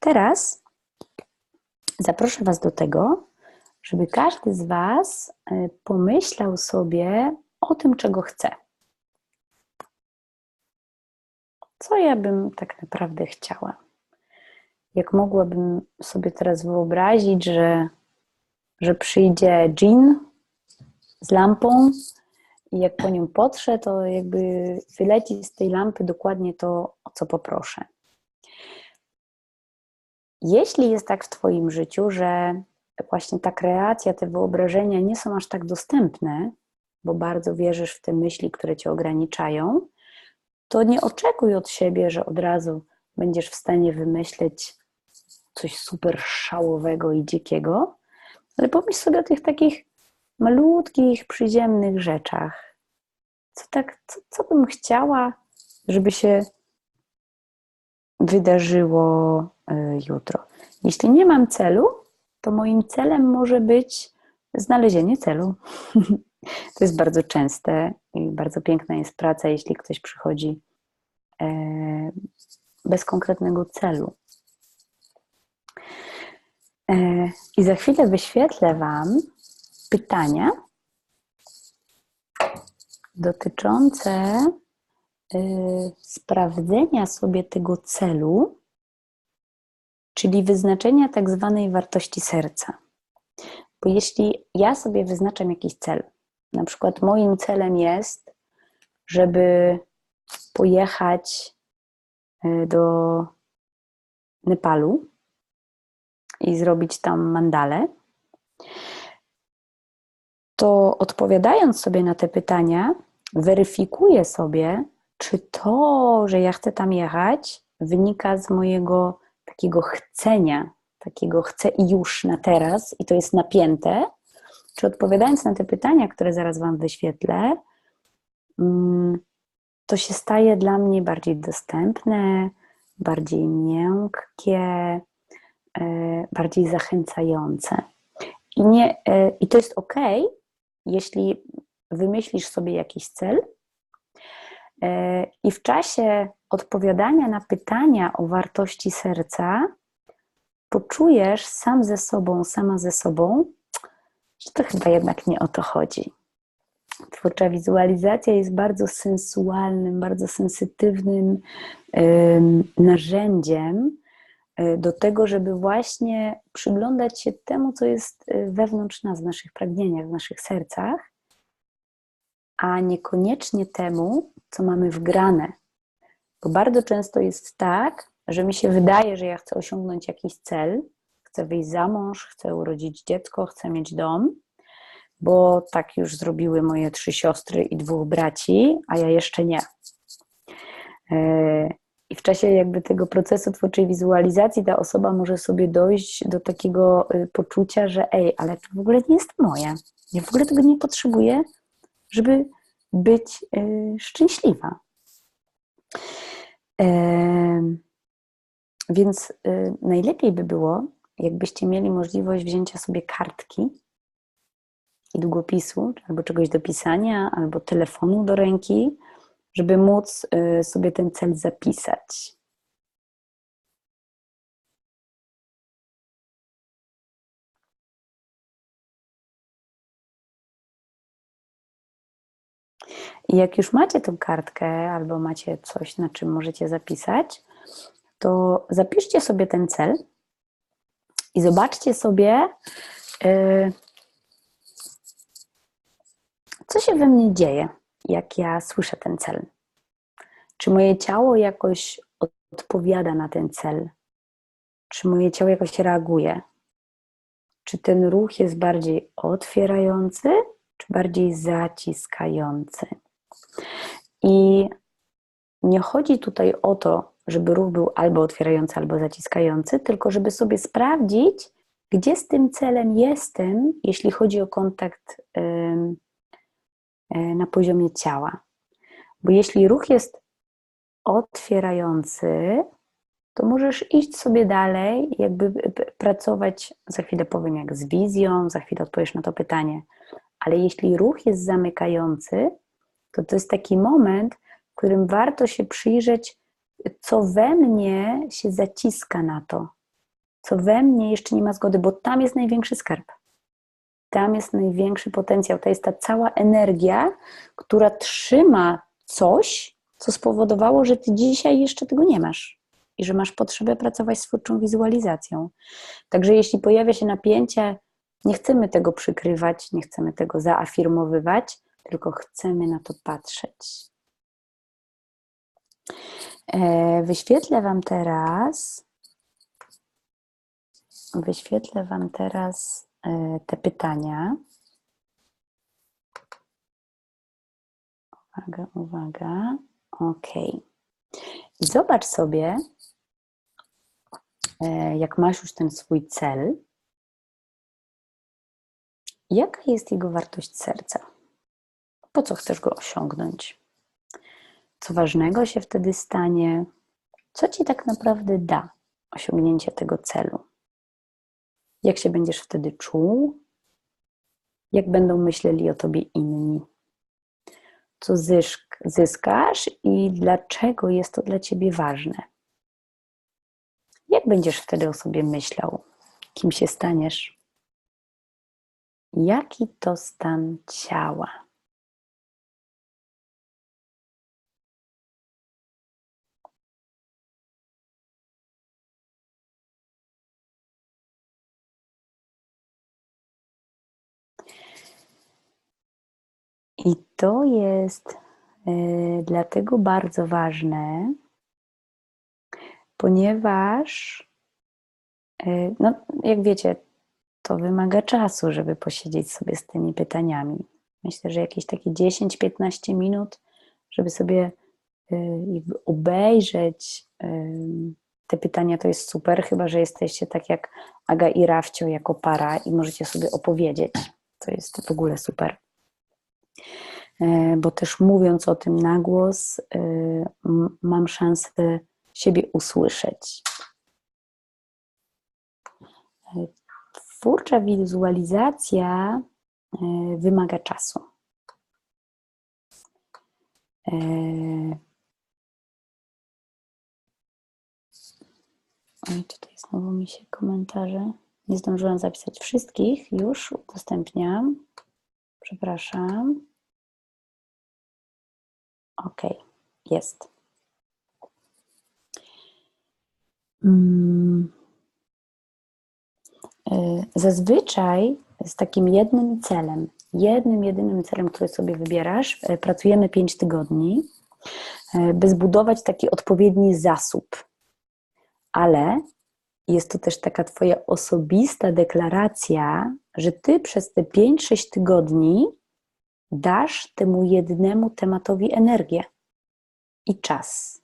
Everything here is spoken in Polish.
Teraz zaproszę Was do tego, żeby każdy z Was e, pomyślał sobie o tym, czego chce. Co ja bym tak naprawdę chciała? Jak mogłabym sobie teraz wyobrazić, że, że przyjdzie dżin z lampą i jak po nią potrze, to jakby wyleci z tej lampy dokładnie to, o co poproszę. Jeśli jest tak w Twoim życiu, że właśnie ta kreacja, te wyobrażenia nie są aż tak dostępne, bo bardzo wierzysz w te myśli, które Cię ograniczają, to nie oczekuj od siebie, że od razu będziesz w stanie wymyśleć coś super szałowego i dzikiego, ale pomyśl sobie o tych takich malutkich, przyziemnych rzeczach. Co, tak, co, co bym chciała, żeby się wydarzyło e, jutro? Jeśli nie mam celu, to moim celem może być znalezienie celu. To jest bardzo częste i bardzo piękna jest praca, jeśli ktoś przychodzi e, bez konkretnego celu. E, I za chwilę wyświetlę Wam pytania dotyczące sprawdzenia sobie tego celu, czyli wyznaczenia tak zwanej wartości serca. Bo jeśli ja sobie wyznaczam jakiś cel, na przykład moim celem jest, żeby pojechać y, do Nepalu i zrobić tam mandalę, to odpowiadając sobie na te pytania, weryfikuję sobie, czy to, że ja chcę tam jechać, wynika z mojego takiego chcenia, takiego chcę i już na teraz, i to jest napięte, czy odpowiadając na te pytania, które zaraz Wam wyświetlę, mm, to się staje dla mnie bardziej dostępne, bardziej miękkie, e, bardziej zachęcające. I, nie, e, I to jest ok, jeśli wymyślisz sobie jakiś cel i w czasie odpowiadania na pytania o wartości serca poczujesz sam ze sobą, sama ze sobą, że to chyba jednak nie o to chodzi. Twórcza wizualizacja jest bardzo sensualnym, bardzo sensytywnym narzędziem y, do tego, żeby właśnie przyglądać się temu, co jest y, wewnątrz nas, w naszych pragnieniach, w naszych sercach, a niekoniecznie temu, co mamy wgrane. Bo bardzo często jest tak, że mi się wydaje, że ja chcę osiągnąć jakiś cel, chcę wyjść za mąż, chcę urodzić dziecko, chcę mieć dom, bo tak już zrobiły moje trzy siostry i dwóch braci, a ja jeszcze nie. E, I w czasie jakby tego procesu twórczej wizualizacji ta osoba może sobie dojść do takiego y, poczucia, że ej, ale to w ogóle nie jest moje. Ja w ogóle tego nie potrzebuję, żeby być y, szczęśliwa. Więc y, najlepiej by było, jakbyście mieli możliwość wzięcia sobie kartki i długopisu, albo czegoś do pisania, albo telefonu do ręki, żeby móc y, sobie ten cel zapisać. I jak już macie tą kartkę, albo macie coś, na czym możecie zapisać, to zapiszcie sobie ten cel i zobaczcie sobie, yy, co się we mnie dzieje, jak ja słyszę ten cel. Czy moje ciało jakoś odpowiada na ten cel? Czy moje ciało jakoś reaguje? Czy ten ruch jest bardziej otwierający, czy bardziej zaciskający? I nie chodzi tutaj o to, żeby ruch był albo otwierający, albo zaciskający, tylko żeby sobie sprawdzić, gdzie z tym celem jestem, jeśli chodzi o kontakt e, na poziomie ciała. Bo jeśli ruch jest otwierający, to możesz iść sobie dalej, jakby pracować, za chwilę powiem jak z wizją, za chwilę odpowiesz na to pytanie. Ale jeśli ruch jest zamykający, to to jest taki moment, w którym warto się przyjrzeć, co we mnie się zaciska na to, co we mnie jeszcze nie ma zgody, bo tam jest największy skarb. Tam jest największy potencjał. To jest ta cała energia, która trzyma coś, co spowodowało, że ty dzisiaj jeszcze tego nie masz i że masz potrzebę pracować z twórczą wizualizacją. Także jeśli pojawia się napięcie, nie chcemy tego przykrywać, nie chcemy tego zaafirmowywać, tylko chcemy na to patrzeć. E, wyświetlę Wam teraz, wyświetlę Wam teraz e, te pytania. Uwaga, uwaga. Ok. I zobacz sobie, e, jak masz już ten swój cel, jaka jest jego wartość serca? Po co chcesz go osiągnąć? Co ważnego się wtedy stanie? Co ci tak naprawdę da osiągnięcie tego celu? Jak się będziesz wtedy czuł? Jak będą myśleli o tobie inni? Co zysk, zyskasz i dlaczego jest to dla ciebie ważne? Jak będziesz wtedy o sobie myślał? Kim się staniesz? Jaki to stan ciała? I to jest y, dlatego bardzo ważne, ponieważ, y, no, jak wiecie, to wymaga czasu, żeby posiedzieć sobie z tymi pytaniami. Myślę, że jakieś takie 10-15 minut, żeby sobie y, obejrzeć te pytania, to jest super, chyba że jesteście tak jak Aga i Rafcio jako para i możecie sobie opowiedzieć. To jest w ogóle super. Bo też mówiąc o tym na głos, e, mam szansę siebie usłyszeć. Twórcza wizualizacja wymaga czasu. Oj, tutaj znowu mi się komentarze. Nie zdążyłam zapisać wszystkich, już udostępniam. Przepraszam. Ok, jest. Mm. Y, zazwyczaj z takim jednym celem, jednym, jedynym celem, który sobie wybierasz, y, pracujemy 5 tygodni, y, by zbudować taki odpowiedni zasób. Ale jest to też taka Twoja osobista deklaracja, że Ty przez te 5-6 tygodni dasz temu jednemu tematowi energię i czas.